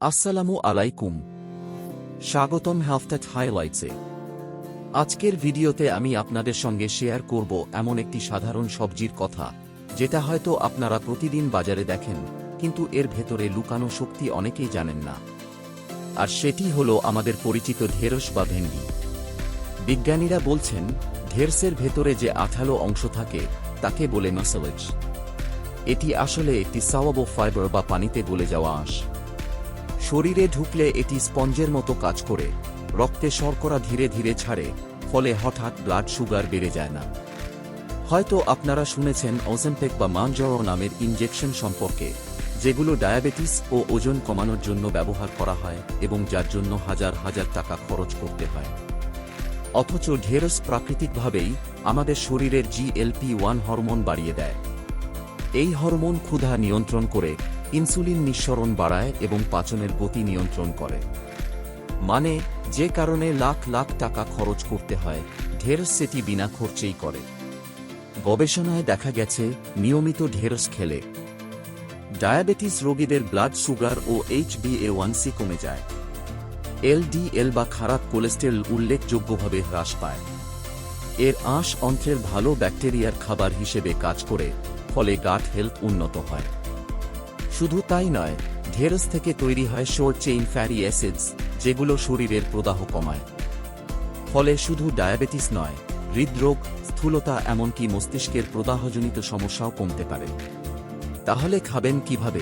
আসসালামু আলাইকুম। স্বাগতম হেলথটেক হাইলাইটসে। আজকের ভিডিওতে আমি আপনাদের সঙ্গে শেয়ার করব এমন একটি সাধারণ সবজির কথা, যেটা হয়তো আপনারা প্রতিদিন বাজারে দেখেন, কিন্তু এর ভেতরে লুকানো শক্তি অনেকেই জানেন না। আর সেটি হলো আমাদের পরিচিত ঢেঁড়স বা ভেন্ডি। বিজ্ঞানীরা বলছেন ঢেরসের ভেতরে যে আঠালো অংশ থাকে, তাকে বলে মাসেলেজ এটি আসলে একটি সাওয়াবো ফাইবার বা পানিতে গলে যাওয়া আঁশ। শরীরে ঢুকলে এটি স্পঞ্জের মতো কাজ করে। রক্তে শর্করা ধীরে ধীরে ছাড়ে, ফলে হঠাৎ ব্লাড সুগার বেড়ে যায় না। হয়তো আপনারা শুনেছেন ওজেনপেক বা মানজড়ো নামের ইনজেকশন সম্পর্কে, যেগুলো ডায়াবেটিস ও ওজন কমানোর জন্য ব্যবহার করা হয় এবং যার জন্য হাজার হাজার টাকা খরচ করতে হয়। অথচ ঢেরস প্রাকৃতিকভাবেই আমাদের শরীরের জিএলপি ওয়ান হরমোন বাড়িয়ে দেয়। এই হরমোন ক্ষুধা নিয়ন্ত্রণ করে ইনসুলিন নিঃসরণ বাড়ায় এবং পাচনের গতি নিয়ন্ত্রণ করে। মানে যে কারণে লাখ লাখ টাকা খরচ করতে হয় ঢেরস সেটি বিনা খরচেই করে। গবেষণায় দেখা গেছে, নিয়মিত ঢেরস খেলে। ডায়াবেটিস রোগীদের ব্লাড সুগার ও এইচ সি কমে যায়। এলডিএল বা খারাপ কোলেস্টেরল উল্লেখযোগ্যভাবে হ্রাস পায়। এর আঁশ অন্ত্রের ভালো ব্যাকটেরিয়ার খাবার হিসেবে কাজ করে, ফলে গাট হেলথ উন্নত হয়। শুধু তাই নয়, ঢেঁড়স থেকে তৈরি হয় শোর চেইন ফ্যারি অ্যাসিডস যেগুলো শরীরের প্রদাহ কমায়। ফলে শুধু ডায়াবেটিস নয়, হৃদরোগ, স্থূলতা এমনকি মস্তিষ্কের প্রদাহজনিত সমস্যাও কমতে পারে। তাহলে খাবেন কীভাবে?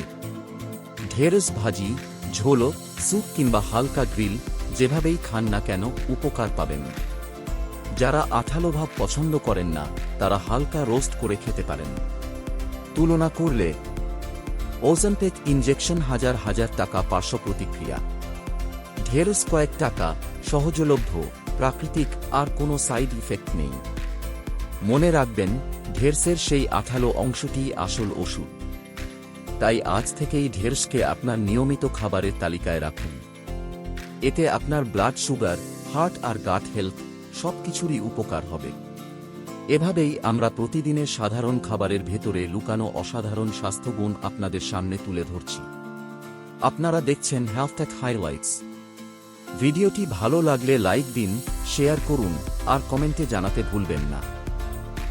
ঢেঁড়স ভাজি, ঝোলো, স্যুপ কিংবা হালকা গ্রিল, যেভাবেই খান না কেন, উপকার পাবেন। যারা আঠালো ভাব পছন্দ করেন না, তারা হালকা রোস্ট করে খেতে পারেন। তুলনা করলে ওজনপেক ইনজেকশন হাজার হাজার টাকা পার্শ্ব প্রতিক্রিয়া। ঢেরস কয়েক টাকা, সহজলভ্য, প্রাকৃতিক, আর কোনো সাইড ইফেক্ট নেই। মনে রাখবেন, ঢেরসের সেই আঠালো অংশটি আসল ওষুধ। তাই আজ থেকেই ঢেরসকে আপনার নিয়মিত খাবারের তালিকায় রাখুন। এতে আপনার ব্লাড সুগার, হার্ট আর গাট হেলথ সবকিছুরই উপকার হবে। এভাবেই আমরা প্রতিদিনের সাধারণ খাবারের ভেতরে লুকানো অসাধারণ স্বাস্থ্যগুণ আপনাদের সামনে তুলে ধরছি। আপনারা দেখছেন হেলথটেক হাইলাইটস ভিডিওটি ভালো লাগলে লাইক দিন, শেয়ার করুন, আর কমেন্টে জানাতে ভুলবেন না।